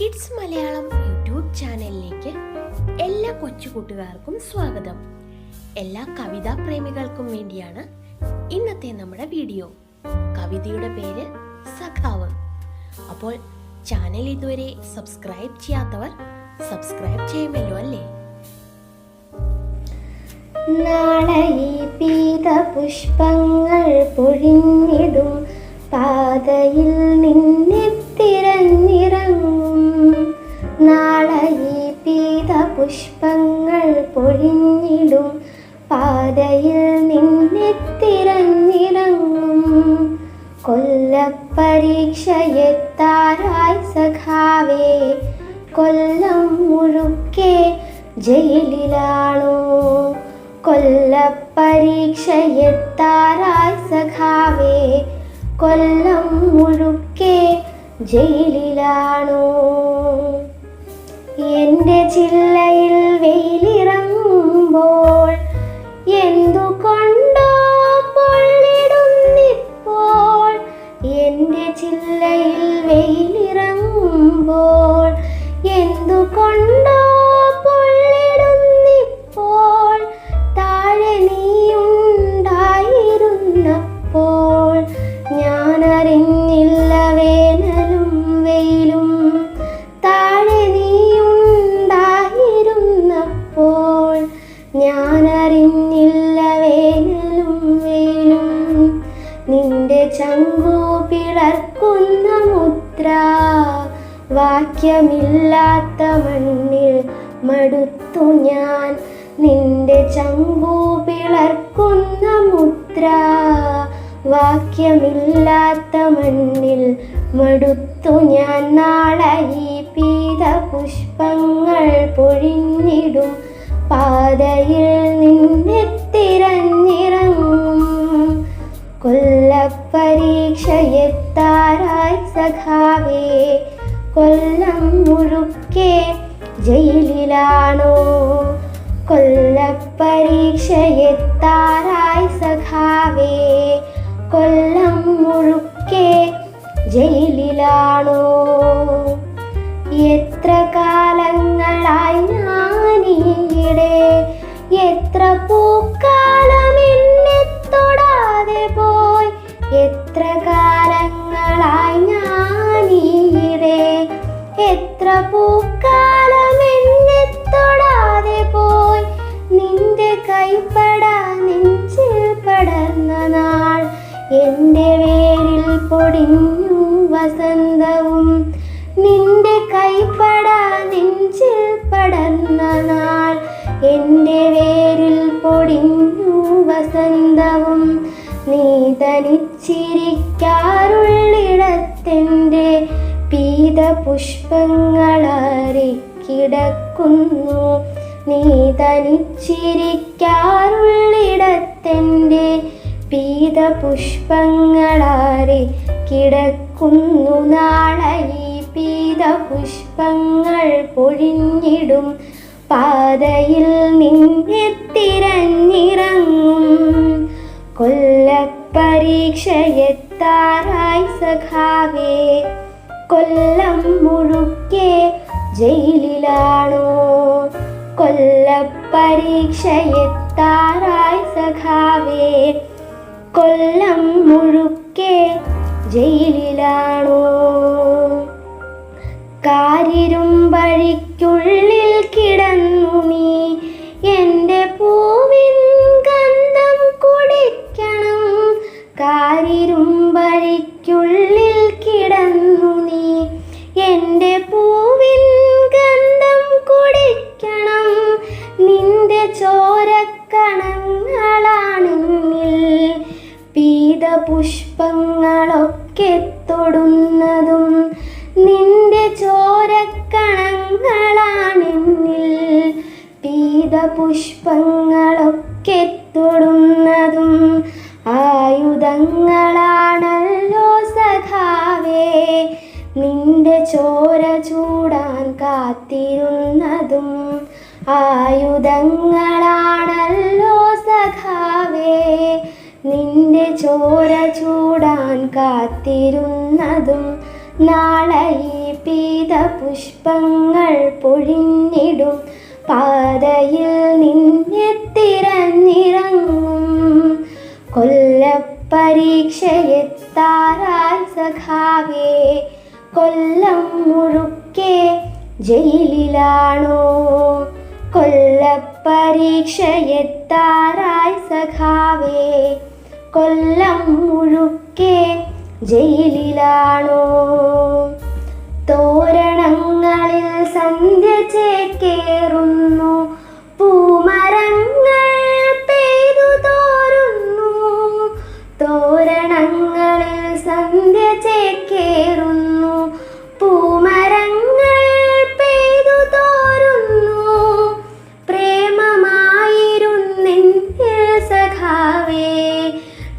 Kids Malayalam YouTube ചാനലിലേക്ക് എല്ലാ കൊച്ചുകൂട്ടുകാർക്കും സ്വാഗതം. എല്ലാ കവിതാ പ്രേമികൾക്കും വേണ്ടിയാണ് ഇന്നത്തെ നമ്മുടെ വീഡിയോ. കവിതയുടെ പേര് സഖാവ്. അപ്പോൾ ചാനൽ ഇതുവരെ സബ്സ്ക്രൈബ് ചെയ്യാത്തവർ സബ്സ്ക്രൈബ് ചെയ്യുമല്ലോ അല്ലേ? പുഷ്പങ്ങൾ പൊഴിഞ്ഞിടും. പാതയിൽ കൊല്ലപ്പരീക്ഷയെത്താറായി സഖാവേ കൊല്ലം മുഴുക്കെ ജയിലിലാണോ? കൊല്ലപ്പരീക്ഷയെത്താറായി സഖാവേ കൊല്ലം മുഴുക്കെ ജയിലിലാണോ? എന്റെ ജില്ലയിൽ വെയിലിറങ്ങുമ്പോൾ വാക്യമില്ലാത്ത മണ്ണിൽ മടുത്തു ഞാൻ. നിന്റെ ചങ്കു പിളർക്കുന്ന മുദ്ര വാക്യമില്ലാത്ത മണ്ണിൽ മടുത്തു ഞാൻ. നാളെ ഈ പീത പുഷ്പങ്ങൾ പൊഴിഞ്ഞിടും. പാതയിൽ നിന്നെ തിരഞ്ഞിറങ്ങും. കൊല്ലപ്പരീക്ഷയെത്താറായി സഖാവേ കൊല്ലം മുഴുക്കെ ജയിലിലാണോ? കൊല്ലപ്പരീക്ഷയെത്താറായി സഖാവേ കൊല്ലം മുഴുക്കെ ജയിലിലാണോ? എത്ര കാലങ്ങളായി എന്റെ വേരിൽ പൊടിഞ്ഞു വസന്തവും നിന്റെ കൈപ്പടാ നെഞ്ചിൽ പടർന്ന നാൾ. എന്റെ വേരിൽ പൊടിഞ്ഞു വസന്തവും നീ തനിച്ചിരിക്കാറുള്ളിടത്തെന്റെ പീത പുഷ്പങ്ങളാറി കിടക്കുന്നു നീ തനിച്ചിരിക്കാറുള്ളിടത്തെന്റെ പീത പുഷ്പങ്ങളാറി കിടക്കുന്നു നാളെ. ഈ പീത പുഷ്പങ്ങൾ പൊഴിഞ്ഞിടും. പാതയിൽ നിന്നെ തിരഞ്ഞിറങ്ങും. കൊല്ലപ്പരീക്ഷയെത്താറായി സഖാവേ. കൊല്ലം മുഴുക്കെ ജയിലിലാണോ? കൊല്ലപ്പരീക്ഷയെത്താറായി സഖാവേ. കൊല്ലം മുഴുക്കെ ജയിലിലാണോ? കാരിരും വഴിക്കുള്ളിൽ കിടന്നു നീ എന്റെ പൂവിൻ ഗന്ധം കുടിക്കണം. കാരിരുമ്പഴിക്കുള്ളിൽ പുഷ്പങ്ങളൊക്കെ തൊടുന്നതും നിന്റെ ചോരക്കണങ്ങളാണെന്നിൽ പീത പുഷ്പങ്ങളൊക്കെ തൊടുന്നതും ആയുധങ്ങളാണല്ലോ സഖാവേ. നിന്റെ ചോര ചൂടാൻ കാത്തിരുന്നതും ആയുധങ്ങളാണല്ലോ സഖാവേ. നിന്റെ ചോര ചൂടാൻ കാത്തിരുന്നതും നാളെ ഈ പീത പുഷ്പങ്ങൾ പൊഴിഞ്ഞിടും. പാതയിൽ നിന്നെ തിരഞ്ഞിറങ്ങും. കൊല്ലപ്പരീക്ഷയെത്താറാൽ സഖാവേ കൊല്ലം മുഴുക്കെ ജയിലിലാണോ? കൊല്ലപ്പരീക്ഷയെത്താറായി സഖാവേ കൊല്ലം മുഴുക്കെ ജയിലിലാണോ?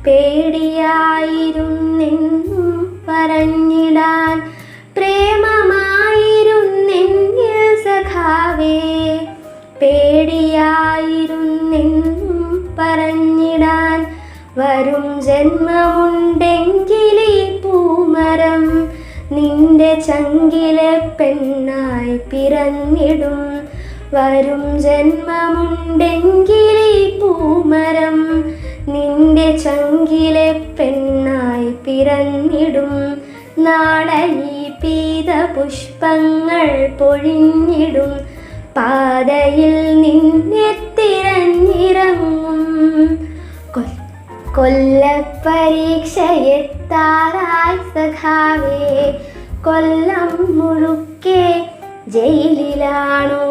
പേടിയായിരുന്നെന്നും പറഞ്ഞിടാൻ പ്രേമമായിരുന്നെന്നിൽ സഖാവേ. പേടിയായിരുന്നെന്നും പറഞ്ഞിടാൻ വരും ജന്മമുണ്ടെങ്കിലീ പൂമരം നിന്റെ ചങ്കിലെ പെണ്ണായി പിറന്നിടും. വരും ജന്മമുണ്ടെങ്കിലീ പൂമരം ചങ്കിലെ പെണ്ണായി പിറന്നിടും. ഈ പീത പുഷ്പങ്ങൾ പൊഴിഞ്ഞിടും. പാതയിൽ നിന്നെ തിരഞ്ഞിറങ്ങും. കൊല്ല കൊല്ലപ്പരീക്ഷയെത്താറായി സഖാവേ കൊല്ലം മുഴുക്കെ ജയിലിലാണോ?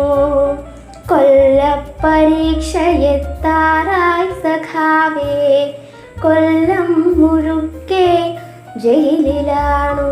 കൊല്ലപ്പരീക്ഷയെത്താറായി സഖാവേ കൊല്ലം മുഴുക്കെ ജയിലിലാണോ.